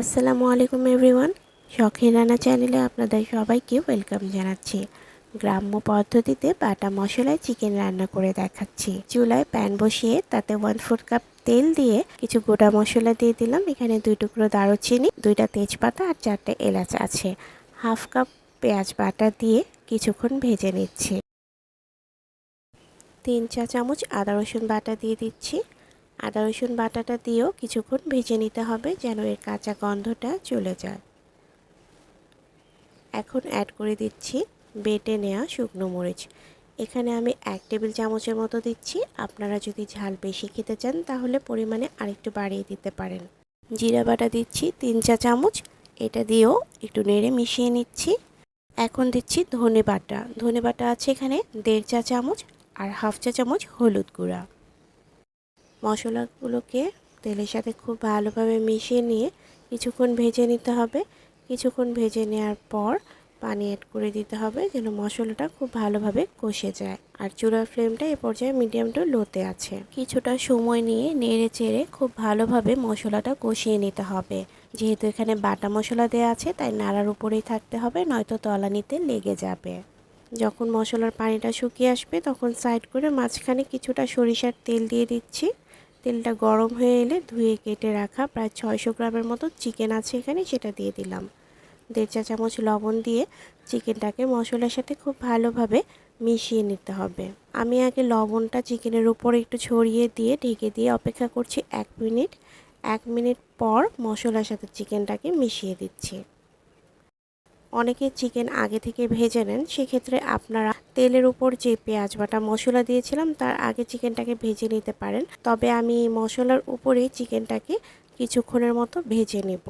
আসসালামু আলাইকুম এভরিওয়ান। শখের রান্না চ্যানেলে আপনাদের সবাইকে ওয়েলকাম জানাচ্ছি। গ্রাম্য পদ্ধতিতে বাটা মশলায় চিকেন রান্না করে দেখাচ্ছি। চুলায় প্যান বসিয়ে তাতে ওয়ান ফোর কাপ তেল দিয়ে কিছু গোটা মশলা দিয়ে দিলাম। এখানে দুই টুকরো দারুচিনি, দুইটা তেজপাতা আর চারটে এলাচ আছে। হাফ কাপ পেঁয়াজ বাটা দিয়ে কিছুক্ষণ ভেজে নিচ্ছি। তিন চা চামচ আদা রসুন বাটা দিয়ে দিচ্ছি। আদা, রসুন বাটাটা দিয়েও কিছুক্ষণ ভেজে নিতে হবে যেন এর কাঁচা গন্ধটা চলে যায়। এখন অ্যাড করে দিচ্ছি বেটে নেওয়া শুকনো মরিচ। এখানে আমি এক টেবিল চামচের মতো দিচ্ছি। আপনারা যদি ঝাল বেশি খেতে চান, তাহলে পরিমাণে আরেকটু বাড়িয়ে দিতে পারেন। জিরা বাটা দিচ্ছি তিন চা চামচ। এটা দিয়েও একটু নেড়ে মিশিয়ে নিচ্ছি। এখন দিচ্ছি ধনে বাটা। ধনে বাটা আছে এখানে দেড় চা চামচ আর হাফ চা চামচ হলুদ গুঁড়া। মশলাগুলোকে তেলের সাথে খুব ভালোভাবে মিশিয়ে নিয়ে কিছুক্ষণ ভেজে নিতে হবে। কিছুক্ষণ ভেজে নেওয়ার পর পানি অ্যাড করে দিতে হবে যেন মশলাটা খুব ভালোভাবে কষে যায়। আর চুলার ফ্লেমটা এ পর্যায়ে মিডিয়াম টু লোতে আছে। কিছুটা সময় নিয়ে নেড়ে চেড়ে খুব ভালোভাবে মশলাটা কষিয়ে নিতে হবে। যেহেতু এখানে বাটা মশলা দেওয়া আছে, তাই নাড়ার উপরেই থাকতে হবে, নয়তো তলানিতে লেগে যাবে। যখন মশলার পানিটা শুকিয়ে আসবে, তখন সাইড করে মাঝখানে কিছুটা সরিষার তেল দিয়ে দিচ্ছি। তেলটা গরম হয়ে এলে ধুয়ে কেটে রাখা প্রায় ছয়শো গ্রামের মতো চিকেন আছে এখানে, সেটা দিয়ে দিলাম। দেড় চা চামচ লবণ দিয়ে চিকেনটাকে মশলার সাথে খুব ভালোভাবে মিশিয়ে নিতে হবে। আমি আগে লবণটা চিকেনের উপরে একটু ছড়িয়ে দিয়ে ঢেকে দিয়ে অপেক্ষা করছি এক মিনিট। এক মিনিট পর মশলার সাথে চিকেনটাকে মিশিয়ে দিচ্ছি। অনেকে চিকেন আগে থেকে ভেজে নেন, সেক্ষেত্রে আপনারা তেলের উপর যে পেঁয়াজ বাটা মশলা দিয়েছিলাম, তার আগে চিকেনটাকে ভেজে নিতে পারেন। তবে আমি মশলার উপরেই চিকেনটাকে কিছুক্ষণের মতো ভেজে নেব।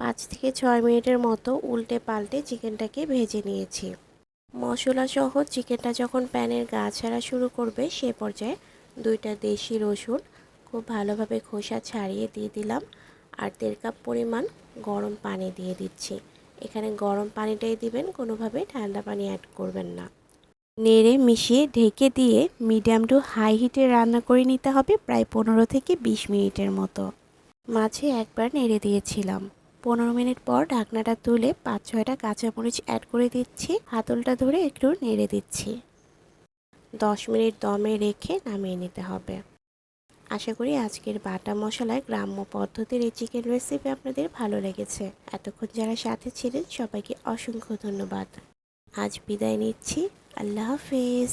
পাঁচ থেকে ছয় মিনিটের মতো উল্টে পাল্টে চিকেনটাকে ভেজে নিয়েছি। মশলা সহ চিকেনটা যখন প্যানের গা ছাড়া শুরু করবে, সে পর্যায়ে দুইটা দেশি রসুন খুব ভালোভাবে খোসা ছাড়িয়ে দিয়ে দিলাম। আর দেড় কাপ পরিমাণ গরম পানি দিয়ে দিচ্ছি। এখানে গরম পানিটাই দিবেন, কোনোভাবে ঠান্ডা পানি অ্যাড করবেন না। নেড়ে মিশিয়ে ঢেকে দিয়ে মিডিয়াম টু হাই হিটে রান্না করে নিতে হবে প্রায় পনেরো থেকে বিশ মিনিটের মতো। মাঝে একবার নেড়ে দিয়েছিলাম। পনেরো মিনিট পর ঢাকনাটা তুলে পাঁচ ছয়টা কাঁচামরিচ অ্যাড করে দিচ্ছি। হাতলটা ধরে একটু নেড়ে দিচ্ছি। দশ মিনিট দমে রেখে নামিয়ে নিতে হবে। আশা করি আজকের বাটা মশলায় গ্রাম্য পদ্ধতির এই চিকেন রেসিপি আপনাদের ভালো লেগেছে। এতক্ষণ যারা সাথে ছিলেন, সবাইকে অসংখ্য ধন্যবাদ। আজ বিদায় নিচ্ছি। আল্লাহ হাফেজ।